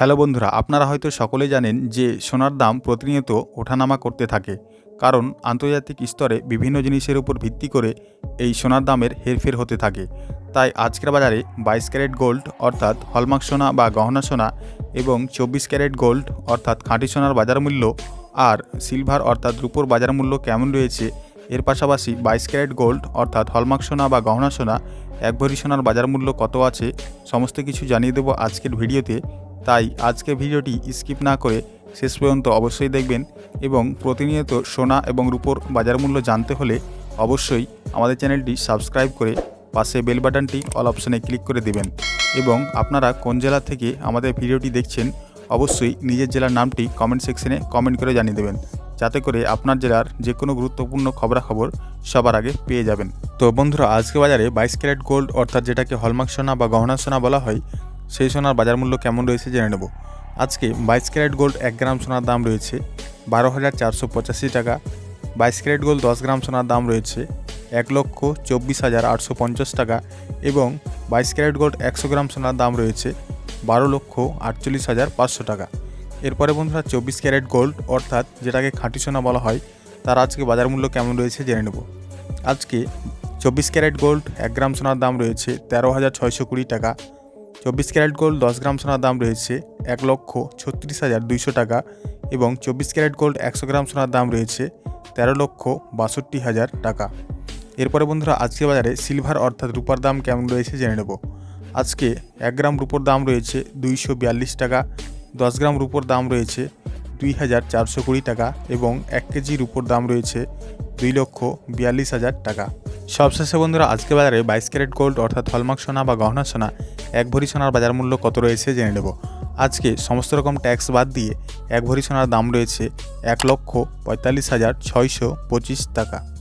Hello বন্ধুরা, আপনারা হয়তো সকলে জানেন যে সোনার দাম প্রতিনিয়ত ওঠানামা করতে থাকে। কারণ আন্তর্জাতিক স্তরে বিভিন্ন জিনিসের উপর ভিত্তি করে এই সোনার দামের হেরফের হতে থাকে। তাই আজকের বাজারে বাইশ ক্যারেট গোল্ড অর্থাৎ হলমার্ক সোনা বা গহনা সোনা এবং চব্বিশ ক্যারেট গোল্ড অর্থাৎ খাঁটি সোনার বাজার মূল্য আর সিলভার অর্থাৎ রূপোর বাজার মূল্য কেমন রয়েছে, এর পাশাপাশি বাইশ ক্যারেট গোল্ড অর্থাৎ হলমার্ক সোনা বা গহনা সোনা, এক ভরি সোনার বাজার মূল্য কত আছে, সমস্ত কিছু জানিয়ে দেবো আজকের ভিডিওতে। তাই আজকে ভিডিওটি স্কিপ না করে শেষ পর্যন্ত অবশ্যই দেখবেন এবং প্রতিনিয়ত সোনা এবং রূপোর বাজার মূল্য জানতে হলে অবশ্যই আমাদের চ্যানেলটি সাবস্ক্রাইব করে পাশে বেল বাটনটি অল অপশনে ক্লিক করে দেবেন এবং আপনারা কোন জেলা থেকে আমাদের ভিডিওটি দেখছেন অবশ্যই নিজের জেলার নামটি কমেন্ট সেকশনে কমেন্ট করে জানিয়ে দেবেন। যাতে করে আপনার জেলার যে কোনো গুরুত্বপূর্ণ খবরাখবর সবার আগে পেয়ে যাবেন। তো বন্ধুরা, আজকে বাজারে বাইশ ক্যারেট গোল্ড অর্থাৎ যেটাকে হলমার্ক সোনা বা গহনা সোনা বলা হয় সেই সোনার বাজার মূল্য কেমন রয়েছে জেনে নেব। আজকে বাইশ ক্যারেট গোল্ড এক গ্রাম সোনার দাম রয়েছে বারো হাজার চারশো পঁচাশি টাকা। বাইশ ক্যারেট গোল্ড দশ গ্রাম সোনার দাম রয়েছে এক লক্ষ চব্বিশ হাজার আটশো পঞ্চাশ টাকা এবং বাইশ ক্যারেট গোল্ড একশো গ্রাম সোনার দাম রয়েছে বারো লক্ষ আটচল্লিশ হাজার পাঁচশো টাকা। এরপরে বন্ধুরা চব্বিশ ক্যারেট গোল্ড অর্থাৎ যেটাকে খাঁটি সোনা বলা হয়, তার আজকে বাজার মূল্য কেমন রয়েছে জেনে নেব। আজকে চব্বিশ ক্যারেট গোল্ড এক গ্রাম সোনার দাম রয়েছে তেরো হাজার ছয়শো কুড়ি টাকা। চব্বিশ ক্যারেট গোল্ড দশ গ্রাম সোনার দাম রয়েছে এক লক্ষ ছত্রিশ হাজার দুইশো টাকা এবং চব্বিশ ক্যারেট গোল্ড একশো গ্রাম সোনার দাম রয়েছে তেরো লক্ষ বাষট্টি হাজার টাকা। এরপরে বন্ধুরা আজকে বাজারে সিলভার অর্থাৎ রূপার দাম কেমন রয়েছে জেনে নেব। আজকে এক গ্রাম রূপোর দাম রয়েছে দুইশো বিয়াল্লিশ টাকা, দশ গ্রাম রূপোর দাম রয়েছে দুই হাজার চারশো কুড়ি টাকা এবং এক কেজি রূপোর দাম রয়েছে দুই লক্ষ বিয়াল্লিশ হাজার টাকা। সবশেষে বন্ধুরা আজকে বাজারে বাইশ ক্যারেট গোল্ড অর্থাৎ হলমার্ক সোনা বা গহনা সোনা, এক ভরি সোনার বাজার মূল্য কত রয়েছে জেনে নেব। আজকে সমস্ত রকম ট্যাক্স বাদ দিয়ে এক ভরি সোনার দাম রয়েছে এক লক্ষ পঁয়তাল্লিশ হাজার ছয়শো পঁচিশ টাকা।